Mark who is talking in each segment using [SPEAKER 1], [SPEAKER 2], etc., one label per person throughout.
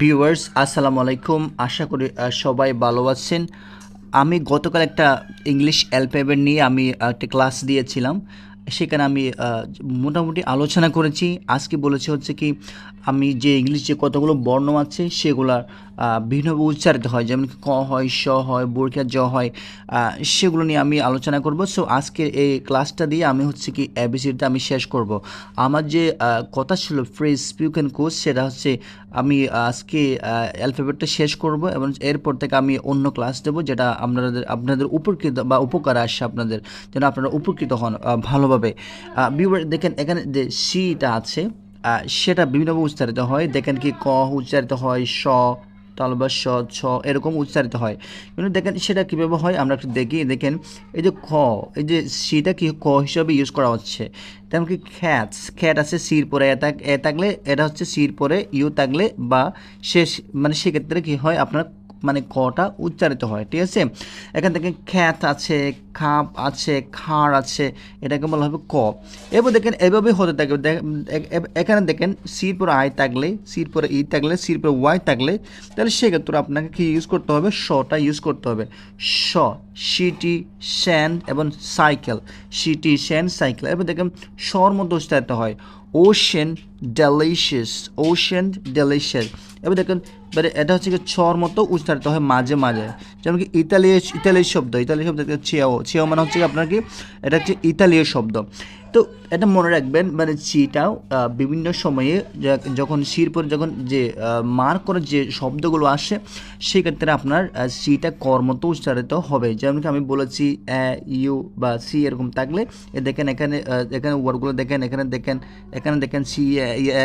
[SPEAKER 1] Viewers, আসসালামু আলাইকুম। আশা করি সবাই ভালো আছেন। আমি গতকাল একটা ইংলিশ অ্যালফাবেট নিয়ে আমি একটা ক্লাস দিয়েছিলাম। সেখানে আমি মোটামুটি আলোচনা করেছি। আজকে বলেছি হচ্ছে কি আমি যে ইংলিশ কতগুলো বর্ণ আছে সেগুলা আহ, ভিন্নভাবে উচ্চারিত হয়। যেমন ক হয় স হয় বোরখা জ হয় সেগুলো নিয়ে আমি আলোচনা করব। সো আজকে এই ক্লাসটা দিয়ে আমি হচ্ছে কি এবিসিডিটা আমি শেষ করব। আমার যে কথা ছিল ফ্রেজ স্পিউকেন কোর্স সেটা হচ্ছে আমি আজকে অ্যালফাবেটটা শেষ করব এবং এরপর থেকে আমি অন্য ক্লাস দেবো যেটা আপনাদের আপনাদের উপকৃত বা উপকার আসে আপনাদের যেন আপনারা উপকৃত হন ভালোভাবে। বিউবার দেখেন এখানে যে সিটা আছে সেটা বিভিন্নভাবে উচ্চারিত হয়। দেখেন কি ক উচ্চারিত হয়, স তালবা স, ছ, এরকম উচ্চারিত হয়। কিন্তু দেখেন সেটা কীভাবে হয় আমরা একটু দেখি। দেখেন এই যে খ, এই যে সিটা কি ক হিসাবে ইউজ করা হচ্ছে? তেমন কি খ্যাত খ্যাট আছে সির পরে, এ থাক, এ থাকলে এটা হচ্ছে সির পরে, ইউ থাকলে বা শেষ মানে সেক্ষেত্রে কি হয় আপনার মানে কটা উচ্চারিত হয়, ঠিক আছে? এখান থেকে খ্যাত আছে খাপ আছে, খাড় আছে, এটাকে বলা হবে ক। এবার দেখেন এভাবে হতে থাকে। এখানে দেখেন সির পরে আই থাকলে, সির পরে ই থাকলে, সির পরে ওয়াই থাকলে, তাহলে সেক্ষেত্রে আপনাকে কি ইউজ করতে হবে? শটা ইউজ করতে হবে। শ, সিটি, শ্যান এবং সাইকেল। City, শ্যান, cycle. এবার দেখেন শর মধ্যে উচ্চারিত হয়। Ocean delicious ocean delicious. এবার দেখেন এটা হচ্ছে কি ছর মতো উচ্চারিত হয় মাঝে মাঝে। যেমন কি ইতালীয় ইতালীয় শব্দ ইতালীয় শব্দ চিয়াও চিয়াও মানে হচ্ছে আপনার কি? এটা হচ্ছে ইতালীয় শব্দ। তো এটা মনে রাখবেন মানে চিটাও বিভিন্ন সময়ে যখন সির পরে যখন যে মার করে যে শব্দগুলো আসে সেক্ষেত্রে আপনার সিটা কর্মত উচ্চারিত হবে। যেমন কি আমি বলেছি এ, ইউ বা সি এরকম থাকলে এ দেখেন এখানে এখানে ওয়ার্ডগুলো দেখেন এখানে দেখেন এখানে দেখেন সি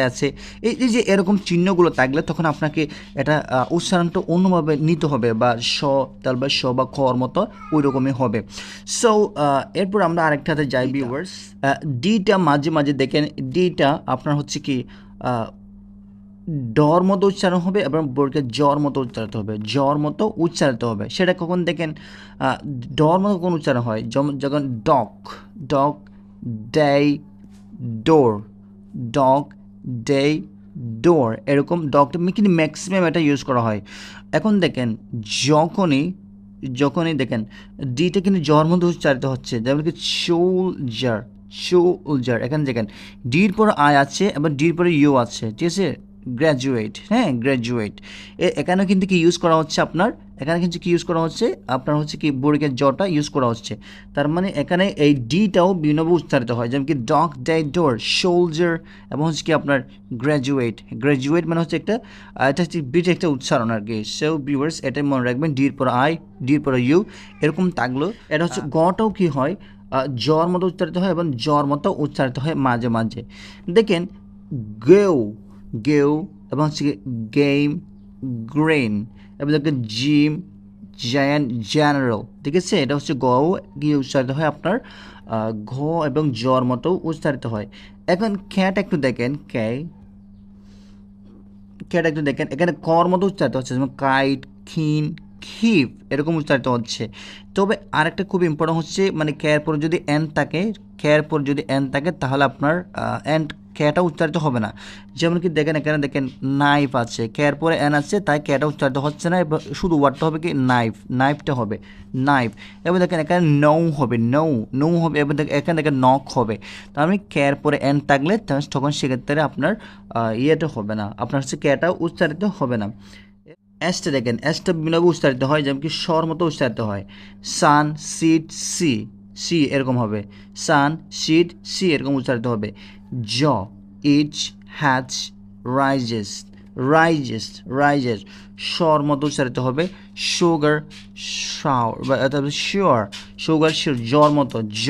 [SPEAKER 1] আছে। এই এই যে এরকম চিহ্নগুলো থাকলে তখন আপনাকে এটা উচ্চারণটা অন্যভাবে নিতে হবে বা স তার বা স বা খর মতো ওই রকমই হবে সো এরপর আমরা আরেকটাতে যাই ভিউয়ার্স ডিটা মাঝে মাঝে দেখেন ডিটা আপনার হচ্ছে কি ডর মতো উচ্চারণ হবে এবং বোর্ডকে জ্বর মতো উচ্চারিত হবে, জ্বর মতো উচ্চারিত হবে। সেটা কখন দেখেন ডর মতো কোন উচ্চারণ হয়? যখন dock dock day door, dock day door, এরকম ডগটা কিন্তু ম্যাক্সিমাম এটা ইউজ করা হয়। এখন দেখেন, যখনই যখনই দেখেন ডিটা কিন্তু জ্বর মধ্যে উচ্চারিত হচ্ছে, যেমন কি শোলজার শোলজার এখানে দেখেন ডির পর আয় আছে এবং ডির পরে ইউ আছে ঠিক আছে? গ্র্যাজুয়েট হ্যাঁ গ্র্যাজুয়েট এখানেও কিন্তু কি ইউজ করা হচ্ছে আপনার? এখানে কিন্তু কি ইউজ করা হচ্ছে? আপনার হচ্ছে কি বর্গের জটা ইউজ করা হচ্ছে। তার মানে এখানে এই ডিটাও বিভিন্নভাবে উচ্চারিত হয় যেমন কি ডক ডে ডোর শোলজার এবং হচ্ছে কি আপনার গ্র্যাজুয়েট গ্র্যাজুয়েট মানে হচ্ছে একটা এটা হচ্ছে বিট একটা উচ্চারণ আর কি। সো ভিউয়ার্স এটাই মনে রাখবেন ডির পর আই ডির পর ইউ এরকম থাকল। এটা হচ্ছে গটাও কি হয়? জ্বর মতো উচ্চারিত হয় এবং জ্বর মতো উচ্চারিত হয় মাঝে মাঝে। দেখেন, গেউ গেউ এবং গেম গ্রেন এবং দেখেন জিম, জায়ান, জেনারেল, ঠিক আছে? এটা হচ্ছে গ গিয়ে উচ্চারিত হয় আপনার ঘ এবং জ্বর মতো উচ্চারিত হয়। এখন খ্যাট একটু দেখেন কে খ্যাট একটু দেখেন। এখানে কর মতো উচ্চারিত হচ্ছে, যেমন কাইট খিন খিপ এরকম উচ্চারিত হচ্ছে। তবে আরেকটা খুব ইম্পর্টেন্ট হচ্ছে মানে ক্যার পর যদি এন থাকে ক্যার পর যদি এন থাকে, তাহলে আপনার এন ক্যাটা উচ্চারিত হবে না। যেমন কি দেখেন এখানে দেখেন নাইফ আছে ক্যার পরে এন আছে, তাই ক্যাটা উচ্চারিত হচ্ছে না শুধু ওয়ার্ডটা হবে কি নাইফ নাইফটা হবে নাইফ এবার দেখেন এখানে নৌ হবে, নৌ নৌ হবে, এবার দেখেন এখানে দেখেন নখ হবে। তার মানে ক্যার পরে এন থাকলে, তখন সেক্ষেত্রে আপনার ইয়েটা হবে না, আপনার হচ্ছে ক্যাটা উচ্চারিত হবে না। এসটা দেখেন এসটা বিভিন্নভাবে উচ্চারিত হয়, যেমন কি স্বর মতো উচ্চারিত হয়। সান সিট সি সি এরকম হবে। সান সিট সি এরকম উচ্চারিত হবে। জ, itch, hatch, rises rises rises. স্বর মতো উচ্চারিত হবে। সুগার শাওর বা শিওর। সুগার, শিওর, জ্বর মতো। জ,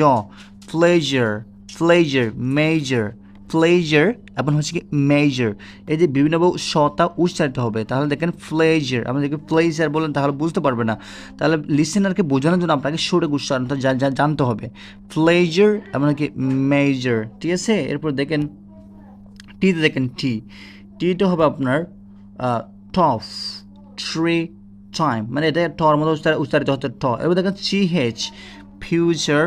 [SPEAKER 1] প্লেজার প্লেজার, মেজর। প্লেজার এবং হচ্ছে কি মেজার এই যে বিভিন্ন শতা উচ্চারিত হবে, তাহলে দেখেন প্লেজার আপনি যদি প্লেজার বলেন তাহলে বুঝতে পারবে না। তাহলে লিসেনারকে বোঝানোর জন্য আপনাকে সুরে উচ্চারণটা জানতে হবে। প্লেজার এবং কি মেজার ঠিক আছে? এরপর দেখেন টিতে দেখেন টি টিটা হবে আপনার টফ থ্রি টাইম মানে এটা টর মতো উচ্চারিত হচ্ছে ট এবার দেখেন সি হেচ ফিউচার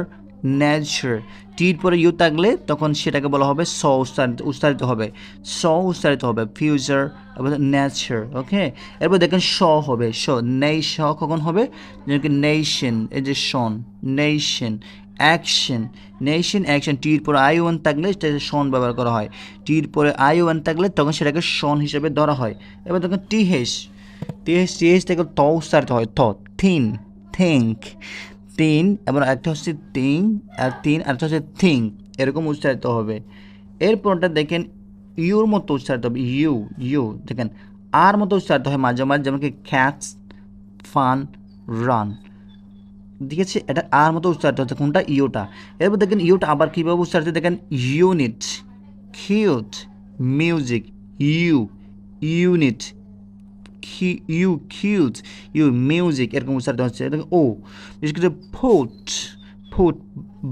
[SPEAKER 1] নেচার টির পরে ইউ থাকলে তখন সেটাকে বলা হবে স উচ্চারিত উচ্চারিত হবে স উচ্চারিত হবে ফিউচার এবার নেচার ওকে এরপর দেখেন স হবে স নেই স কখন হবে যেমন নেশন এই যে shun nation action nation action টির পরে আই ওয়ান থাকলে সেটা শন ব্যবহার করা হয় টির পরে আই ওয়ান থাকলে তখন সেটাকে শন হিসেবে ধরা হয় এবার তখন T H T H T H থেকে ত উচ্চারিত হয় ত থিন থিঙ্ক তিন, এবং একটা হচ্ছে তিন, আর তিন আর হচ্ছে থিং, এরকম উচ্চারিত হবে। এরপরটা দেখেন ইউর মতো উচ্চারিত হবে, ইউ ইউ, দেখেন, আর মতো উচ্চারিত হয় মাঝে মাঝে, যেমন কি ক্যাটস ফান রান দেখেছি, এটা আর মতো উচ্চারিত হচ্ছে, কোনটা? ইউটা। এরপর দেখেন ইউটা আবার কীভাবে উচ্চারিত দেখেন unit cute music U unit U cute U music এরকম উচ্চারিত হচ্ছে। ও, বিশেষ করে ফোট ফোট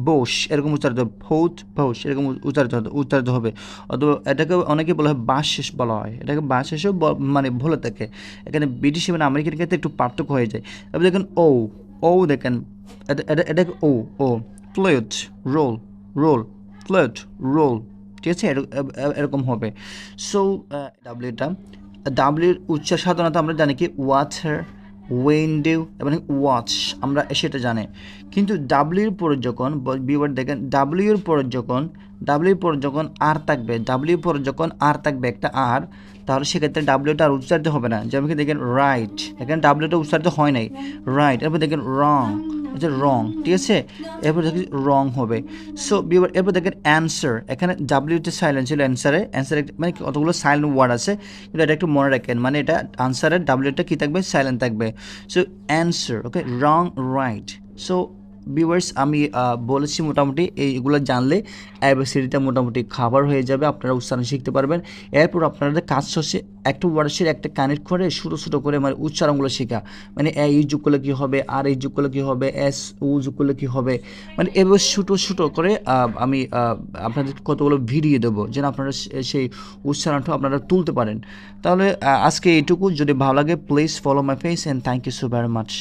[SPEAKER 1] বোস এরকম উচ্চারিত হবে ফোট বোস এরকম উচ্চারিত উচ্চারিত হবে। অথবা এটাকে অনেকে বলা হয় বাস শেষ বলা হয়। এটাকে বাস শেষও মানে ভুলে থাকে। এখানে ব্রিটিশ এবং আমেরিকান ক্ষেত্রে একটু পার্থক্য হয়ে যায়। এবার দেখেন, ও ও দেখেন, এটা এটা, এটাকে O O plate roll roll plate roll ঠিক আছে? এরকম হবে। সো ডাব্লিউটা ডাব্লিউর উচ্চার সাধারণত আমরা জানি কি ওয়াটার উইন্ডো এবং ওয়াচ আমরা সেটা জানি। কিন্তু ডাব্লিউর পরে যখন বিওয়ার দেখেন, ডাব্লিউর পরে যখন, ডাব্লিউর পরে যখন আর থাকবে, ডাব্লিউর পরে যখন আর থাকবে একটা আর, তাহলে সেক্ষেত্রে ডাব্লিউটা আর উচ্চারিত হবে না। যেমন কি দেখেন রাইট এখানে ডাব্লিউটা উচ্চারিত হয় নাই। রাইট এরপর দেখেন রং এটা রং ঠিক আছে এরপর দেখি রং হবে। সো বিবার এরপর দেখেন অ্যান্সার এখানে ডাব্লিউতে সাইলেন্ট ছিল অ্যান্সারে অ্যান্সারে মানে কতগুলো সাইলেন্ট ওয়ার্ড আছে। কিন্তু এটা একটু মনে রাখেন। মানে এটা আনসারের ডাব্লিউটা কী থাকবে? সাইলেন্ট থাকবে। So answer okay wrong right so viewers আমি বলেছি মোটামুটি এইগুলো জানলে অ্যাবিসিডিটা মোটামুটি খাবার হয়ে যাবে, আপনারা উচ্চারণ শিখতে পারবেন। এরপর আপনাদের কাজ হচ্ছে একটা ওয়ার্ডসের একটা কানেক্ট করে ছোটো ছোটো করে মানে উচ্চারণগুলো শেখা। মানে এ ই যোগ করলে কী হবে? আর এই যোগ করলে কী হবে? এস ও যোগ করলে কী হবে? মানে এবার ছোটো ছোটো করে আমি আপনাদের কতগুলো ভিডিও দেবো যেন আপনারা সেই উচ্চারণটা আপনারা তুলতে পারেন। তাহলে আজকে এইটুকু। যদি ভালো লাগে please follow my face and thank you so very much